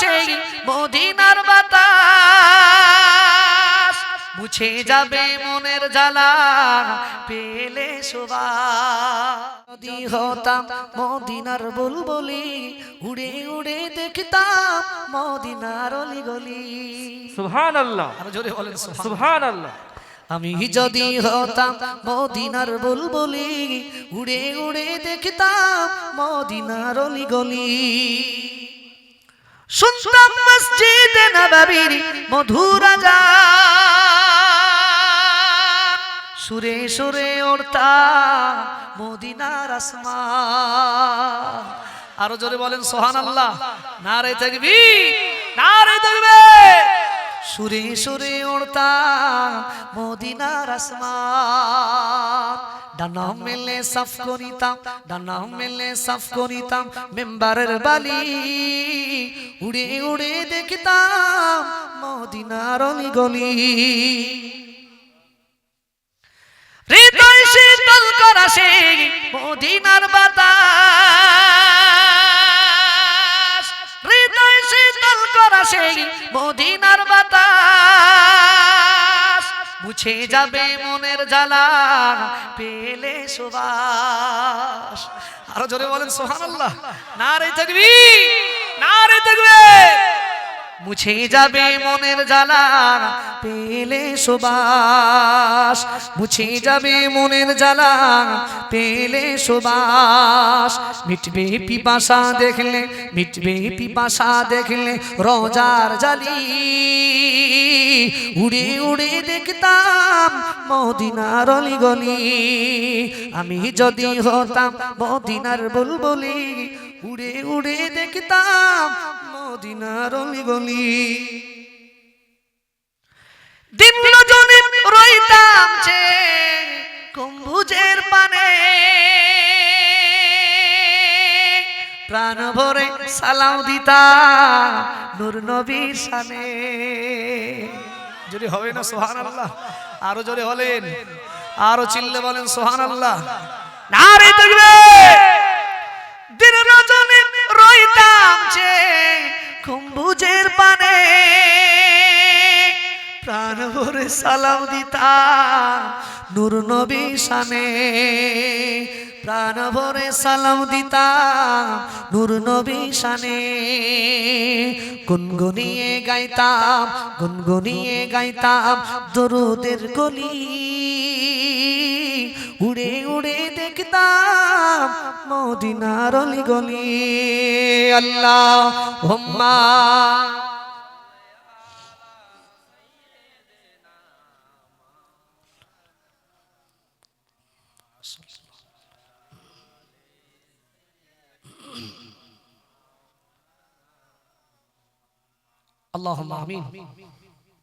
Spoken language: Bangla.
সেই মদিনার বাতাস মুছে যাবে মনের জ্বালা পেলে শোভা। নদী হতাম মদিনার বুলবুলি উড়ে উড়ে দেখতাম মদিনার অলিগলি। সুবহানাল্লাহ। জোরে বলেন সুবহানাল্লাহ। আমি যদি হতাম মদিনার বুলবুলি উড়ে উড়ে দেখতাম মদিনার অলিগলি। শুনতাম মসজিদে নবাবীর মধুর সুরে সুরে ওড়তা মদিনার আসমা আরও জোরে বলেন সোহান আল্লাহ নারে থাকবি নারে থাকবে সুরে সুরে ওড়তা মদিনার আসমান। ডানা মেলে সাফ করিতাম, ডানা মেলে সাফ করিতাম মেম্বারের বালি। উড়ে উড়ে দেখতাম মদিনার গলি হৃদয় শীতল করা সেই সেই মদিনার বাতাস। মুছে যাবে মনের জ্বালা পেলে সুবাস। আরও জোরে বলেন সোহান আল্লাহ না রে থাকবি না রে থাকবে মুছে যাবে মনের জ্বালা পেলে সুবাস মুছে যাবে মনের জ্বালা পেলে সুবাস মিটবে পিপাসা দেখলে মিটবে পিপাসা দেখলে রোজার জালি। উড়ে উড়ে দেখতাম মদিনার অলি গলি আমি যদি হতাম মদিনার বুলবুলি। উড়ে উড়ে দেখতাম মদিনার অলি গলি রজনী রইতাম যে কুম্ভুজের পানে। প্রাণ ভরে সালাম দিতা নূর নবীর সানে যদি হবে না সোহান আল্লাহ আরও জোরে হলেন আরও চিল্লে বলেন সোহান আল্লাহ না রে দিন রজনী রইতাম যে কুম্ভুজের পানে প্রাণ ভরে সালাম দিতা নূর নবী শানে। প্রাণ ভরে সালাম দিতা নূর নবী শানে। গুনগুনিয়ে গাইতাম গুনগুনিয়ে গাইতাম দরুদের গলি। উড়ে উড়ে দেখতাম মদিনার অলি গলি আল্লাহ হোম্মা اللهم آمين